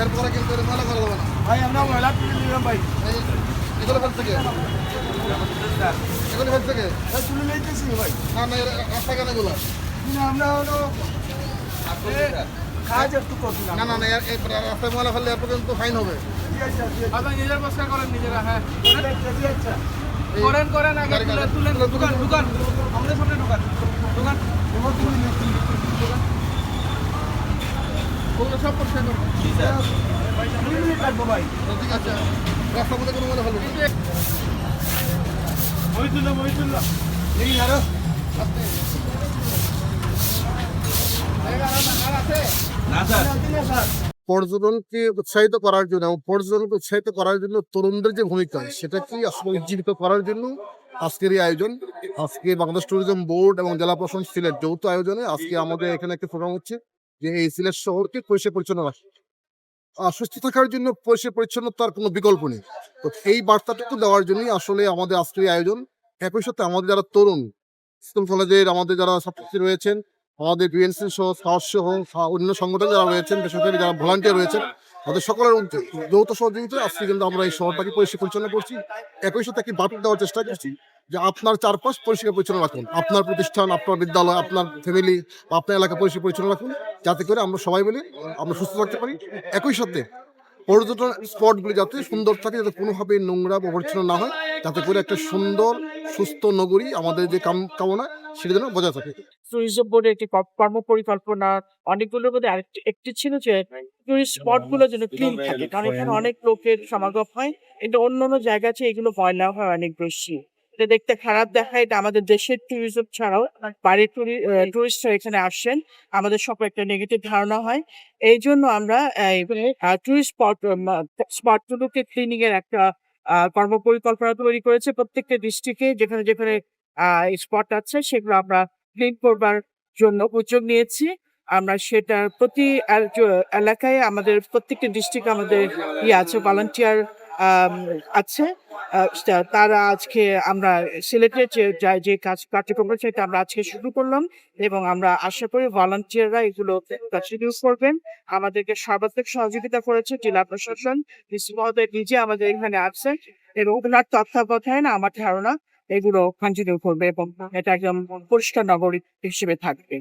এরপরে কিন্তু এটা ময়লা করা যাবে না। ভাই আমরা ময়লা তুলে নিলাম ভাই। এগুলো ফেলছে কে এগুলো ফেলছে কে ভাই তুলে নিতেছি ভাই। না না রাস্তা কেন এগুলো? না, আমরা হলো কাজ একটু করছি না। না না না এই রাস্তায় ময়লা ফেললে এর পর্যন্ত ফাইন হবে। আপনার নিজের বস্তা করেন নিজেরা হ্যাঁ। করেন করেন আগে তুলেন তুলে, তুলে, দোকান দোকান। আমাদের সামনে দোকান। পর্যটনকে উৎসাহিত করার জন্য এবং পর্যটনকে উৎসাহিত করার জন্য তরুণদের যে ভূমিকা, সেটা কি আসলে উজ্জীবিত করার জন্য? আজকের এই আয়োজন, আজকে বাংলাদেশ ট্যুরিজম বোর্ড এবং জেলা প্রশাসন সিলেট যৌথ আয়োজনে আজকে আমাদের এখানে একটা প্রোগ্রাম হচ্ছে। যে এই সিলেট শহরকে পরিষ্কার পরিচ্ছন্ন রাখে। আর সুস্থ থাকার জন্য পরিষ্কার পরিচ্ছন্নতার কোনো বিকল্প নেই। তো এই বার্তাটুকু দেওয়ার জন্যই আসলে আমাদের আজকের আয়োজন। একই সাথে আমাদের যারা তরুণ স্কুল কলেজের আমাদের যারা ছাত্রছাত্রী রয়েছেন, আমাদের বিএনসি সহ সাহস সহ অন্য সংগঠন যারা রয়েছেন, বেসরকারি যারা ভলান্টিয়ার রয়েছেন তাদের সকলের যৌথ সহযোগিতায় আজকে কিন্তু আমরা এই শহরটাকে পরিষ্কার পরিচ্ছন্ন করছি। একই সাথে একটি বার্তা দেওয়ার চেষ্টা করছি যে আপনার চারপাশ পরিষ্কার পরিচ্ছন্ন রাখুন। আপনার প্রতিষ্ঠান, আপনার বিদ্যালয়, আপনার ফ্যামিলি বা আপনার এলাকা পরিষ্কার পরিচ্ছন্ন রাখুন, যাতে করে আমরা সবাই মিলে আমরা সুস্থ থাকতে পারি। একই সাথে পর্যটন স্পটগুলি যাতে সুন্দর থাকে, যাতে কোনোভাবে নোংরা অপরিচ্ছন্ন না হয়, যাতে করে একটা সুন্দর, সুস্থ নগরী আমাদের যে কাম কামনা, সেটা যেন বজায় থাকে। ট্যুরিজম বোর্ডের একটি কর্ম পরিকল্পনা, অনেকগুলোর মধ্যে একটি ছিল যে টুরিস্ট স্পটগুলো যেন ক্লিন থাকে। কারণ এখানে অনেক লোকের সমাগম হয়। এটা অন্য অন্য জায়গা আছে এগুলো ময়লা হয় অনেক বেশি। এটা দেখতে খারাপ দেখায় এটা আমাদের দেশের ট্যুরিজম ছাড়াও। বাইরের টুরিস্টরা এখানে আসেন আমাদের সব একটা নেগেটিভ ধারণা হয়। এই জন্য আমরা টুরিস্ট স্পট স্পট গুলোকে ক্লিনিং এর একটা কর্ম পরিকল্পনা তৈরি করেছে প্রত্যেকটা ডিস্ট্রিক্টে যেখানে যেখানে স্পট আছে সেগুলো আমরা ক্লিন করবার জন্য উদ্যোগ নিয়েছি। আমরা সেটা প্রতি এলাকায় আমাদের প্রত্যেকটি ডিস্ট্রিক্ট আমাদের ইয়ে আছে ভলান্টিয়ার আছে। তারা আজকে আমরা সিলেটের যে যা- কাজ, কার্যক্রম সেটা আমরা আজকে শুরু করলাম এবং আমরা আশা করি ভলান্টিয়াররা এগুলো কন্টিনিউ করবেন। আমাদেরকে সর্বাত্মক সহযোগিতা করেছে জেলা প্রশাসন মহোদয় নিজে আমাদের এখানে আছে এবং ওনার তত্ত্বাবধানে আমার ধারণা এগুলো কন্টিনিউ করবে এবং এটা একদম পরিষ্কার নগরী হিসেবে থাকবে।